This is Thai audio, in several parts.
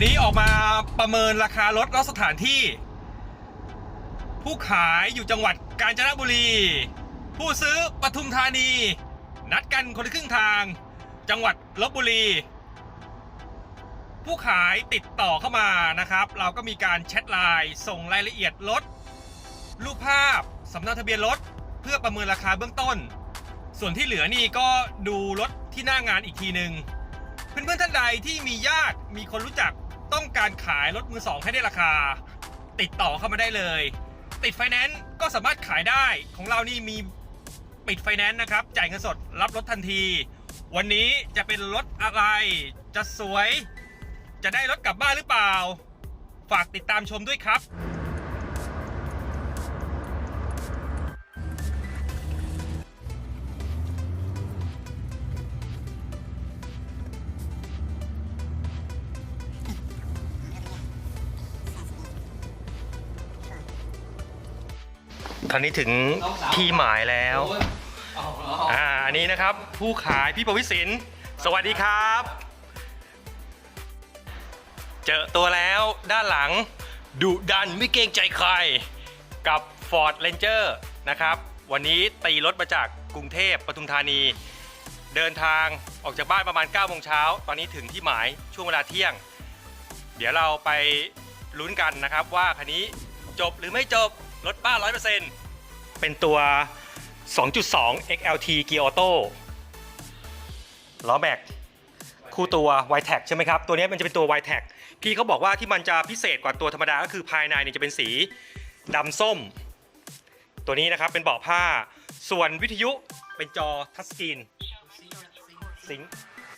วันนี้ออกมาประเมินราคารถและสถานที่ ผู้ขายอยู่จังหวัดกาญจนบุรี ผู้ซื้อปทุมธานี นัดกันคนละครึ่งทาง จังหวัดลบบุรี ผู้ขายติดต่อเข้ามานะครับ เราก็มีการแชทไลน์ส่งรายละเอียดรถรูปภาพสำเนาทะเบียนรถเพื่อประเมินราคาเบื้องต้น ส่วนที่เหลือนี่ก็ดูรถที่หน้างานอีกทีหนึ่งเพื่อนๆท่านใดที่มีญาติมีคนรู้จัก ต้องการขายรถมือสองให้ได้ราคา ติดต่อเข้ามาได้เลย ติดไฟแนนซ์ก็สามารถขายได้ของเรานี่มีปิดไฟแนนซ์นะครับ จ่ายเงินสดรับรถทันที วันนี้จะเป็นรถอะไร จะสวย จะได้รถกลับบ้านหรือเปล่า ฝากติดตามชมด้วยครับ ตอนนี้ถึงที่หมายแล้วอ่าอันนี้นะครับ ผู้ขายพี่ประวิสินสวัสดีครับ เจอตัวแล้วด้านหลังดุดันไม่เกรงใจใคร กับ Ford Ranger นะครับ วันนี้ตีรถมาจากกรุงเทพปทุมธานี เดินทางออกจากบ้านประมาณ9โมงเช้า ตอนนี้ถึงที่หมายช่วงเวลาเที่ยง เดี๋ยวเราไปลุ้นกันนะครับว่าคันนี้จบหรือไม่จบ รถบ้าน100%เป็นตัว 2.2 XLT Gear Auto ล้อแม็กคู่ตัว y t e c ใช่ไหมครับ ตัวนี้มันจะเป็นตัว y t e c พี่เขาบอกว่าที่มันจะพิเศษกว่าตัวธรรมดาก็คือภายในเนี่ยจะเป็นสีดำส้ม ตัวนี้นะครับเป็นเบาะผ้า ส่วนวิทยุเป็นจอทัชสกรีนสิง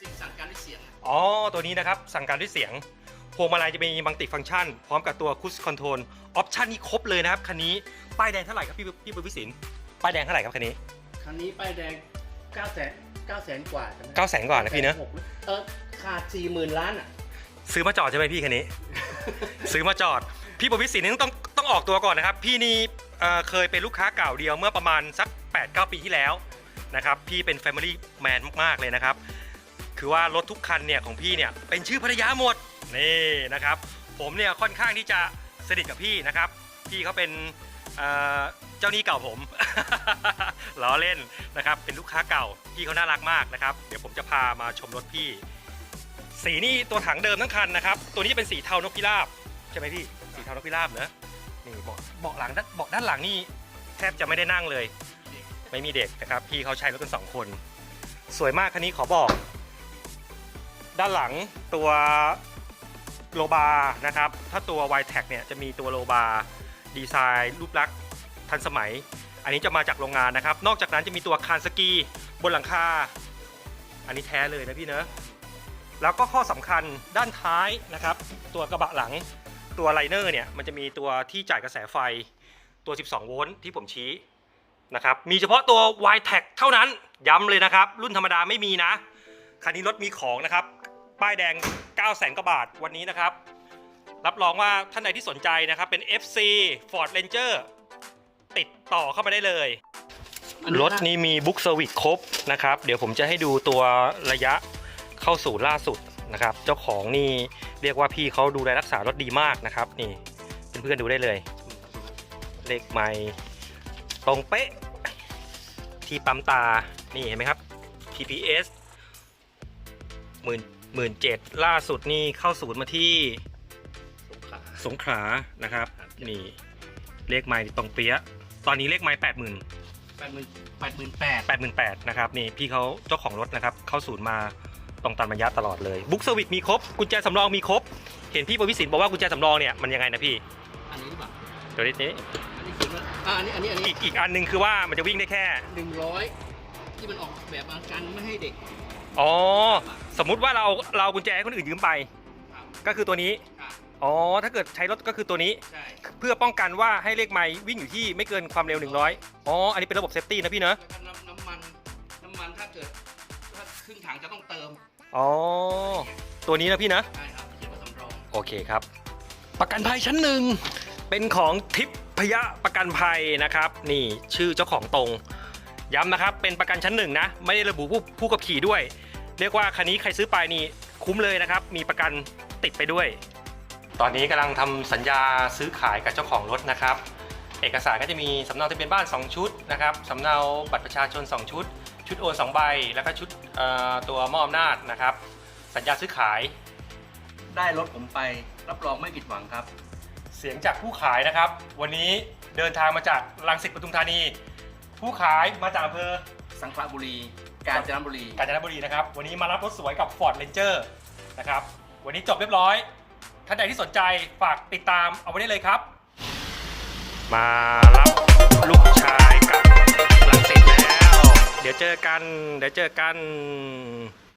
สิ่งสั่งการด้วยเสียงอ๋อตัวนี้นะครับสั่งการด้วยเสียงพ วงมาลัยจะมีมัลติฟัง c t ชัน พร้อมกับตัวคุ i คอนโทรลออปชันนี้ครบเลยนะครับคันนี้ป้ายแดงเท่าไหร่ครับพี่พี่ประวิสินป้ายแดงเท่าไหร่ครับคันนี้คันนี้ป้ายแดง9แสน9แสนกว่าใช่ไหม9 0 0 0 0กว่านะพี่เนอะเออขาด4 0,000ล้านอะซื้อมาจอดใช่ไหมพี่คันนี้ ซื้อมาจอด พี่ประวิสินนี่ต้องต้องออกตัวก่อนนะครับ พี่นี่เอ่อเคยเป็นลูกค้าเก่าเดียวเมื่อประมาณสัก8-9ปีที่แล้วนะครับพี่เป็น Family Man มากๆเลยนะครับ คือว่ารถทุกคันเนี่ยของพี่เนี่ยเป็นชื่อภรรยาหมด นี่นะครับ ผมเนี่ยค่อนข้างที่จะสนิทกับพี่นะครับ พี่เขาเป็นเเจ้าหนี้เก่าผมล้อเล่นนะครับ เป็นลูกค้าเก่าพี่เขาน่ารักมากนะครับ เดี๋ยวผมจะพามาชมรถพี่ สีนี่ตัวถังเดิมทั้งคันนะครับ ตัวนี้จะเป็นสีเทานกพิราบใช่ไหมพี่ สีเทานกพิราบเนอะนี่เบาะเบาะหลังเบาะด้านหลังนี่แทบจะไม่ได้นั่งเลย ไม่มีเด็กนะครับ พี่เขาใช้รถกันสองคน สวยมากคันนี้ขอบอก ด้านหลังตัว โลบาร์นะครับ ถ้าตัว y t e c เนี่ยจะมีตัวโลบาร์ดีไซน์รูปลักษณ์ทันสมัย อันนี้จะมาจากโรงงานนะครับ นอกจากนั้นจะมีตัวคานสกีบนหลังคา อันนี้แท้เลยนะพี่เนอะแล้วก็ข้อสำคัญด้านท้ายนะครับ ตัวกระบะหลังตัวไลเนอร์เนี่ยมันจะมีตัวที่จ่ายกระแสไฟตัว 12 โวลต์ที่ผมชี้นะครับ มีเฉพาะตัว y t e c เท่านั้นย้ำเลยนะครับ รุ่นธรรมดาไม่มีนะ คันนี้รถมีของนะครับ ป้ายแดง 9 0 0 0 0 0กว่าบาทวันนี้นะครับ รับรองว่าท่านใดที่สนใจนะครับ เป็น FC Ford Ranger ติดต่อเข้ามาได้เลย รถนี้มีบุ๊กเซอร์วิสครบนะครับ เดี๋ยวผมจะให้ดูตัวระยะเข้าสู่ล่าสุดนะครับ เจ้าของนี่เรียกว่าพี่เขาดูแลรักษารถดีมากนะครับ นี่เพื่อนๆดูได้เลย เลขไม่ตรงเป๊ะ ที่ปั๊มตา นี่เห็นไหมครับ TPS หมื่น หมื่นเจ็ดล่าสุดนี่เข้าศูนย์มาที่สงขลาสงขลานะครับ นี่เลขไม้ตรงเปี้ยะตอนนี้เลขไม้แปดหมื่นแปดหมื่นแปดหมื่นแปดแปดหมื่นแปดนะครับนี่พี่เขาเจ้าของรถนะครับ เข้าศูนย์มาตรงตันมัญญาตลอดเลยบุ๊กเซอร์วิสมีครบกุญแจสำรองมีครบ เห็นพี่ประวิสินบอกว่ากุญแจสำรองเนี่ยมันยังไงนะพี่อันนี้หรือเปล่าเดี๋ยวนี้อันนี้คือว่าอ่าอันนี้อันนี้อันนี้อีกอีกอันหนึงคือว่ามันจะวิ่งได้แค่ หนึ่งร้อยที่มันออกแบบมากันไม่ให้เด็ก อ๋อ สมมุติว่าเราเราเอากุญแจให้คนอื่นยืมไป ครับก็คือตัวนี้ค่ะอ๋อ ถ้าเกิดใช้รถก็คือตัวนี้ ใช่เพื่อป้องกันว่าให้เลขไม้วิ่งอยู่ที่ไม่เกินความเร็ว 100 อ๋อ อันนี้เป็นระบบเซฟตี้นะพี่เนอะแล้วก็น้ำน้ำมัน น้ำมันถ้าเกิดถ้าครึ่งถังจะต้องเติมอ๋อ ตัวนี้นะพี่นะ ใช่ครับเขียนว่าสำรอง โอเคครับ ประกันภัยชั้นหนึ่งเป็นของทิพยประกันภัยนะครับ นี่ชื่อเจ้าของตรง ย้ำนะครับ เป็นประกันชั้นหนึ่งนะ ไม่ได้ระบุผู้ผู้ขับขี่ด้วย เรียกว่าคันนี้ใครซื้อไปนี่คุ้มเลยนะครับ มีประกันติดไปด้วย ตอนนี้กำลังทำสัญญาซื้อขายกับเจ้าของรถนะครับ เอกสารก็จะมีสำเนาทะเบียนบ้าน 2 ชุดนะครับสำเนาบัตรประชาชน 2 ชุด ชุดโอน2ใบ แล้วก็ชุดเอ่อตัวมอบอำนาจนะครับ สัญญาซื้อขาย ได้รถผมไปรับรองไม่ผิดหวังครับ เสียงจากผู้ขายนะครับ วันนี้เดินทางมาจากลังสิตปทุมธานี ผู้ขายมาจากอำเภอสังขละบุรี กาญจนบุรี กาญจนบุรีนะครับ วันนี้มารับรถสวยกับ Ford Ranger นะครับ วันนี้จบเรียบร้อย ท่านใดที่สนใจฝากติดตามเอาไว้ได้เลยครับ มารับลูกชายกับลังสิตแล้ว เดี๋ยวเจอกัน เดี๋ยวเจอกัน